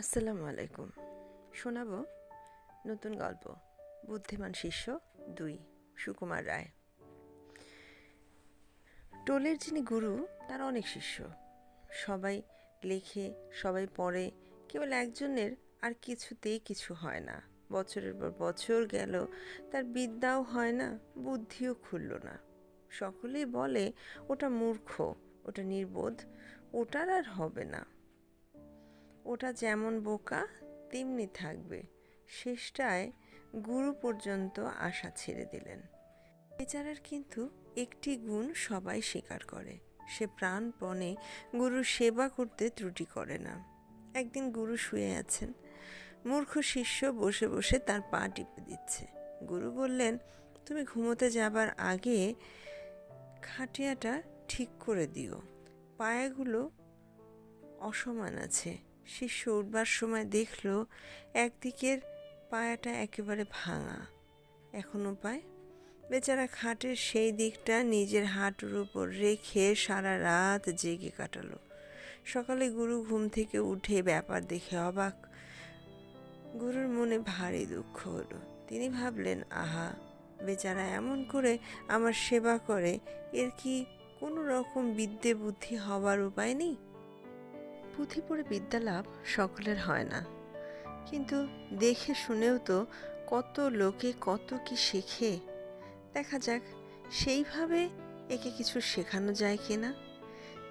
আসসালামু আলাইকুম। শোনাবো নতুন গল্প, বুদ্ধিমান শিষ্য দুই, সুকুমার রায়। টোলের যিনি গুরু, তার অনেক শিষ্য। সবাই লেখে, সবাই পড়ে, কেবল একজনের আর কিছুতেই কিছু হয় না। বছরের পর বছর গেল, তার বিদ্যাও হয় না, বুদ্ধিও খুলল না। সকলেই বলে, ওটা মূর্খ, ওটা নির্বোধ, ওটার আর হবে না। ওটা যেমন বোকা, তেমনি থাকবে। শেষটায় গুরু পর্যন্ত আশা ছেড়ে দিলেন। বেচারার কিন্তু একটি গুণ সবাই স্বীকার করে। সে প্রাণপণে গুরুর সেবা করতে ত্রুটি করে না। একদিন গুরু শুয়ে আছেন। মূর্খ শিষ্য বসে বসে তার পা টিপে দিচ্ছে। গুরু বললেন, তুমি ঘুমোতে যাবার আগে খাটিয়াটা ঠিক করে দিও। পায়াগুলো অসমান আছে। শিষ্য উঠবার সময় দেখল একদিকের পায়াটা একেবারে ভাঙা। এখনও পায় বেচারা খাটের সেই দিকটা নিজের হাঁটুর উপর রেখে সারা রাত জেগে কাটালো। সকালে গুরু ঘুম থেকে উঠে ব্যাপার দেখে অবাক। গুরুর মনে ভারী দুঃখ হলো। তিনি ভাবলেন, আহা, বেচারা এমন করে আমার সেবা করে, এর কি কোনো রকম বিদ্যে বুদ্ধি হবার উপায় নেই? পুঁথি পড়ে বিদ্যা লাভ সকলের হয় না। কিন্তু দেখে শুনেও তো কত লোকে কত কি শেখে। দেখা যাক, সেইভাবে একে কিছু শেখানো যায় কি না?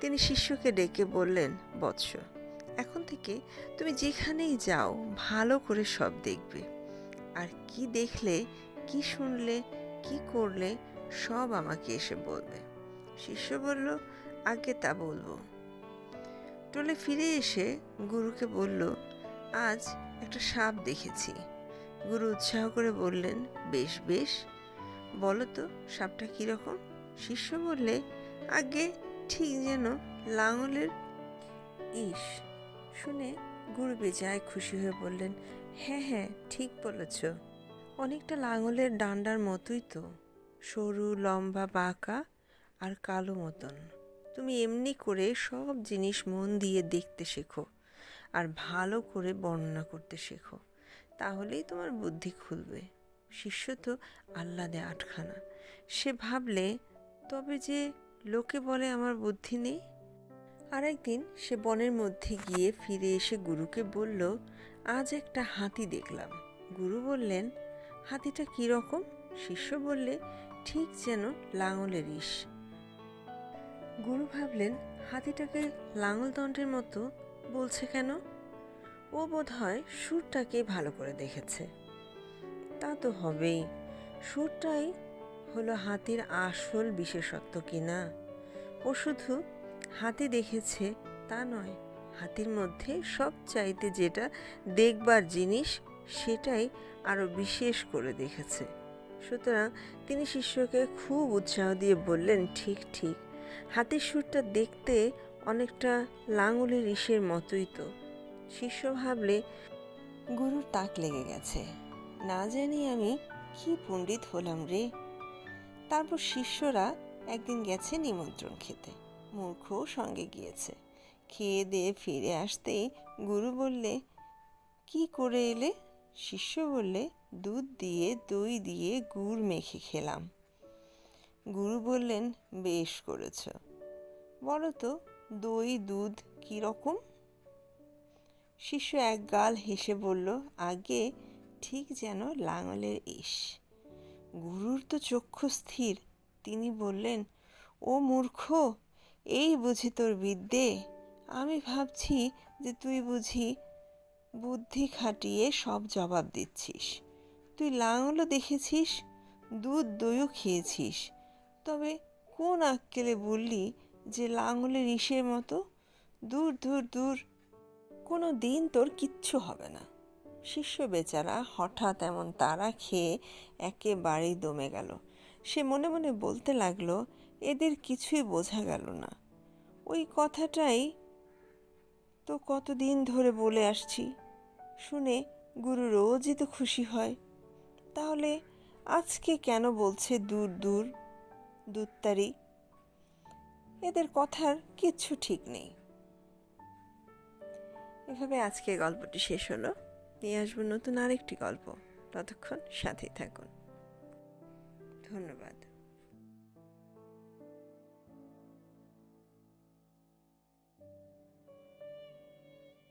তিনি শিষ্যকে ডেকে বললেন, বৎস, এখন থেকে তুমি যেখানেই যাও, ভালো করে সব দেখবে। আর কি দেখলে, কি শুনলে, কি করলে, সব আমাকে এসে বলবে। শিষ্য বলল, আগে তা বলব। টোলে ফিরে এসে গুরুকে বলল, আজ একটা সাপ দেখেছি। গুরু উৎসাহ করে বললেন, বেশ বেশ। বলো তো, সাপটা কীরকম শিষ্য বললে, আগে ঠিক যেন লাঙলের ইস, শুনে গুরু বেজায় খুশি হয়ে বললেন হ্যাঁ হ্যাঁ ঠিক বলেছ। অনেকটা লাঙলের ডান্ডার মতোই তো। সরু, লম্বা, বাঁকা আর কালো মতন। তুমি এমনি করে সব জিনিস মন দিয়ে দেখতে শেখো আর ভালো করে বর্ণনা করতে শেখো। তাহলেই তোমার বুদ্ধি খুলবে। শিষ্য তো আহ্লাদে আটখানা। সে ভাবলে, তবে যে লোকে বলে আমার বুদ্ধি নেই? আরেকদিন সে বনের মধ্যে গিয়ে ফিরে এসে গুরুকে বলল, আজ একটা হাতি দেখলাম। গুরু বললেন, হাতিটা কীরকম শিষ্য বললে, ঠিক যেন লাঙলের ইস। গুরু ভাবলেন, হাতিটাকে লাঙল দণ্ডের মতো বলছে কেন? ও বোধ হয় সুরটাকে ভালো করে দেখেছে। তা তো হবেই। সুরটাই হলো হাতির আসল বিশেষত্ব কিনা? ও শুধু হাতি দেখেছে তা নয়, হাতির মধ্যে সব চাইতে যেটা দেখবার জিনিস সেটাই আরও বিশেষ করে দেখেছে। সুতরাং তিনি শিষ্যকে খুব উৎসাহ দিয়ে বললেন, ঠিক ঠিক। হাতির সুরটা দেখতে অনেকটা লাঙলের ইসের মতোই তো। শিষ্য ভাবলে, গুরুর তাক লেগে গেছে। না জানি আমি কি পণ্ডিত হলাম রে। তারপর শিষ্যরা একদিন গেছে নিমন্ত্রণ খেতে। মূর্খও সঙ্গে গিয়েছে। খেয়ে দিয়ে ফিরে আসতেই গুরু বললে, কি করে এলে? শিষ্য বললে, দুধ দিয়ে, দই দিয়ে গুড় মেখে খেলাম। গুরু বললেন, বেশ করেছ। বলো তো দই, দুধ কীরকম শিষ্য এক গাল হেসে বলল, আগে ঠিক যেন লাঙলের ইস। গুরুর তো চক্ষু স্থির। তিনি বললেন, ও মূর্খ, এই বুঝি তোর বিদ্যে। আমি ভাবছি যে তুই বুঝি বুদ্ধি খাটিয়ে সব জবাব দিচ্ছিস। তুই লাঙলও দেখেছিস, দুধ দইও খেয়েছিস। তবে কোন আক্কেলে বললি যে লাঙলের ইসের মতো? দূর দূর দূর। কোনো দিন তোর কিচ্ছু হবে না। শিষ্য বেচারা হঠাৎ এমন তারা খেয়ে একেবারেই দমে গেল। সে মনে মনে বলতে লাগল, এদের কিছুই বোঝা গেল না। ওই কথাটাই তো কতদিন ধরে বলে আসছি। শুনে গুরু রোজই তো খুশি হয়। তাহলে আজকে কেন বলছে দূর দূর? দুত্তারি এদের কথার কিচ্ছু ঠিক নেই। এভাবে আজকে গল্পটি শেষ হলো। নিয়ে আসব নতুন আরেকটি গল্প। ততক্ষণ সাথেই থাকুন। ধন্যবাদ।